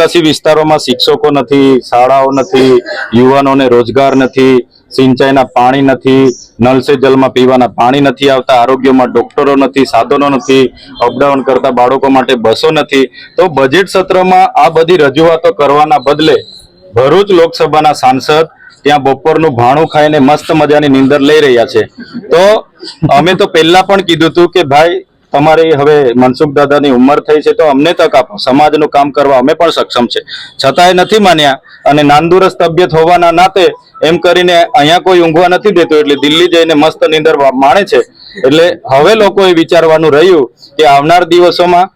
આદિવાસી વિસ્તારોમાં શિક્ષકો નથી, શાળાઓ નથી, યુવાનોને રોજગાર નથી, સિંચાઈના પાણી નથી નલ સે જલમાં પીવાના પાણી નથી આવતા, આરોગ્યમાં ડોક્ટરો નથી, સાધનો નથી, અપડાઉન કરતા બાળકો માટે બસો નથી. તો બજેટ સત્રમાં આ બધી રજૂઆતો કરવાના બદલે ભરૂચ લોકસભાના સાંસદ ત્યાં બપોરનું ભાણું ખાઈને મસ્ત મજાની નીંદર લઈ રહ્યા છે. તો અમે તો પહેલા પણ કીધું હતું કે ભાઈ તમારી હવે મનસુખ દાદાની ઉંમર થઈ છે તો અમને તક આપો. સમાજનું કામ કરવા અમે પણ સક્ષમ છે. છતાંય નથી માન્યા અને નાંદુરસ્ત તબિયત હોવાના નાતે એમ કરીને અહીંયા કોઈ ઊંઘવા નથી દેતો એટલે દિલ્હી જઈને મસ્ત નીંદર માણે છે. એટલે હવે લોકોએ વિચારવાનું રહ્યું કે આવનાર દિવસોમાં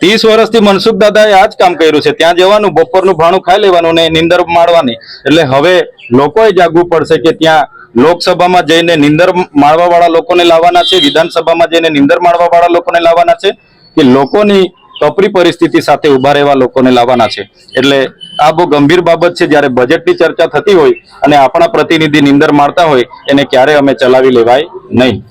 ત્રીસ વર્ષથી મનસુખ દાદાએ આ જ કામ કર્યું છે. ત્યાં જવાનું, બપોરનું ભાણું ખાઈ લેવાનું ને નીંદર માણવાની. એટલે હવે લોકોએ જાગવું પડશે કે ત્યાં લોકસભામાં જઈને નિંદર માળવા વાળા લોકોને લાવવાના છે વિધાનસભામાં જઈને નિંદર માળવા વાળા લોકોને લાવવાના છે કે લોકોની કપરી પરિસ્થિતિ સાથે ઊભા રહેવા લોકોને લાવવાના છે. એટલે આ બહુ ગંભીર બાબત છે જ્યારે બજેટની ચર્ચા થતી હોય અને આપણા પ્રતિનિધિ નિંદર મારતા હોય એને ક્યારે અમે ચલાવી લેવાય નહીં.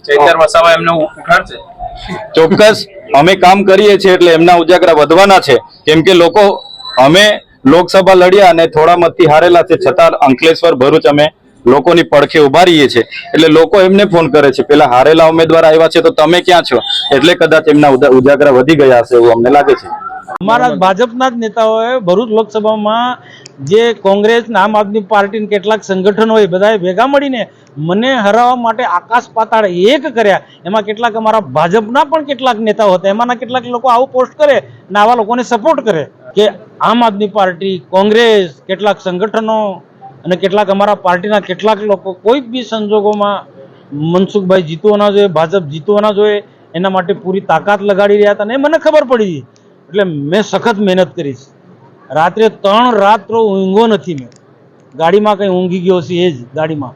ચોક્કસ અમે કામ કરીએ છીએ એટલે એમના ઉજાગરા વધવાના છે. કેમ કે લોકો અમે લોકસભા લડ્યા અને થોડા મતથી હારેલા છે છતાં અંકલેશ્વર ભરૂચ અમે લોકોની પડખે ઊભા રહીએ છીએ. એટલે લોકો એમને ફોન કરે છે, પેલા હારેલા ઉમેદવાર આવ્યા છે તો તમે ક્યાં છો? એટલે કદાચ એમના ઉજાગરા વધી ગયા હશે એવું અમને લાગે છે. અમારા ભાજપના જ નેતાઓએ ભરૂચ લોકસભામાં જે કોંગ્રેસ આમ આદમી પાર્ટીને કેટલાક સંગઠનો હોય બધાએ ભેગા મળીને મને હરાવવા માટે આકાશ પાતાળ એક કર્યા. એમાં કેટલાક અમારા ભાજપના પણ કેટલાક નેતાઓ હતા. એમાંના કેટલાક લોકો આવું પોસ્ટ કરે અને આવા લોકોને સપોર્ટ કરે કે આમ આદમી પાર્ટી, કોંગ્રેસ, કેટલાક સંગઠનો અને કેટલાક અમારા પાર્ટીના કેટલાક લોકો કોઈ બી સંજોગોમાં મનસુખભાઈ જીતવો ના જોઈએ, ભાજપ જીતવો ના જોઈએ, એના માટે પૂરી તાકાત લગાડી રહ્યા હતા અને મને ખબર પડી એટલે મેં સખત મહેનત કરી છે. રાત્રે ત્રણ રાત્રો ઊંઘો નથી મેં. ગાડીમાં કંઈ ઊંઘી ગયો છે એ જ ગાડીમાં.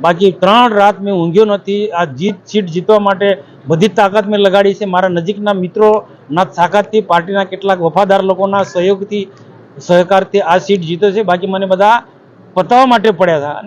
બાકી ત્રણ રાત મેં ઊંઘ્યો નથી. આ જીત સીટ જીતવા માટે બધી તાકાત મેં લગાડી છે. મારા નજીકના મિત્રોના તાકાતથી પાર્ટીના કેટલાક વફાદાર લોકોના સહયોગથી, સહકારથી આ સીટ જીતે છે. બાકી મને બધા પતાવવા માટે પડ્યા હતા